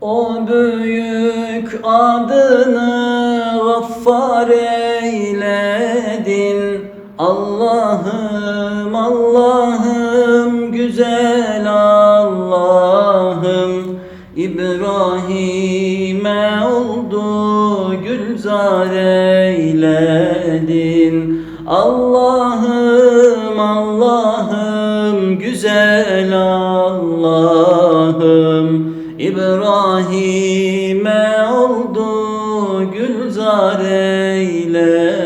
O büyük adını gaffar eyledin. Allah'ım Allah'ım güzel Allah'ım. İbrahim'e oldu gülzar eyledin. Allah'ım Allah'ım güzel Allah'ım İbrahim'e oldu gülzar eyledin.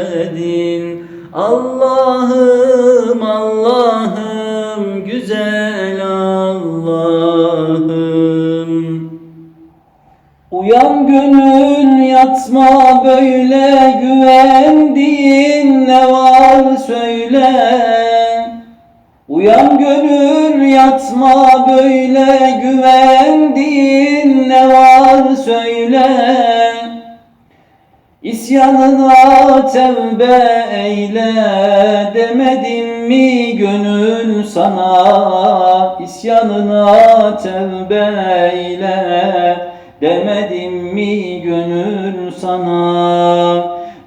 Allah'ım Allah'ım güzel Allah'ım. Uyan gönül yatma böyle güvendiğin ne var söyle Uyan gönül yatma böyle güvendiğin ne var söyle. İsyanına tevbe eyle demedim mi gönül sana? İsyanına tevbe eyle demedim mi gönül sana?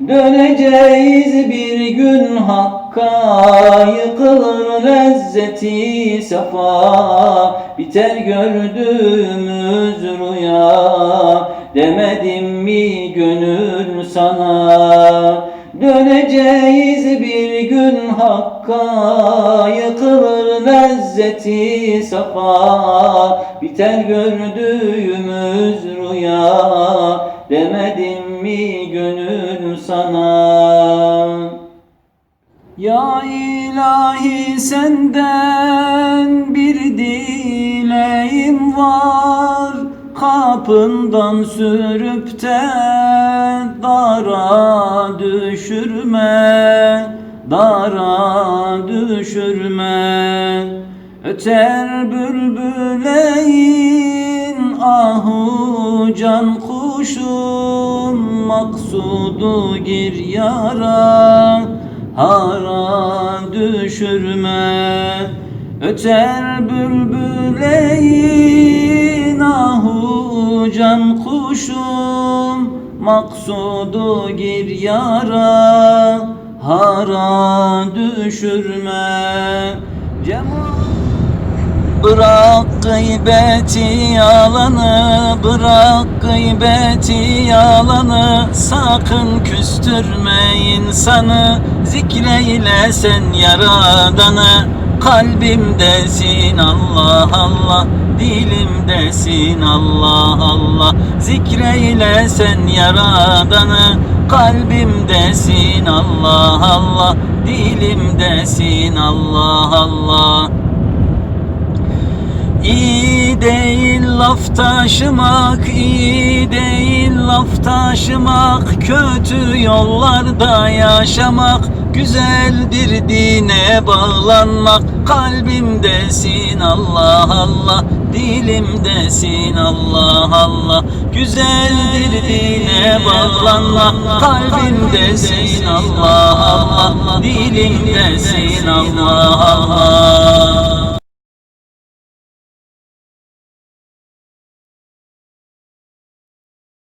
Döneceğiz bir gün Hakk'a Yıkılır lezzeti sefa Biter gördüğümüz rüya Demedim mi gönül sana? Döneceğiz bir gün Hakk'a Yıkılır lezzeti safa. Biter gördüğümüz rüya Demedim mi gönül sana Ya ilahi senden bir dileğim var. Kapından sürüp de dara düşürme Dara düşürme. Öter bülbüleyin ahu can kuşum Maksudu gir yara hara düşürme Öter bülbüleyin ahu can kuşum Maksudu gir yara. Hara düşürme Cemal Bırak gıybeti yalanı Bırak gıybeti yalanı. Sakın küstürme insanı Zikreyle sen yaradanı. Kalbimdesin Allah Allah. Dilimdesin Allah Allah. Zikreyle sen yaradanı. Kalbimdesin Allah Allah. Dilimdesin Allah Allah İyi değil laf taşımak, iyi değil laf taşımak. Kötü yollarda yaşamak Güzeldir dine bağlanmak. Kalbimdesin Allah Allah Dilimdesin Allah Allah. Güzeldir dine bağlanmak Kalbimdesin Allah Allah Dilimdesin Allah Allah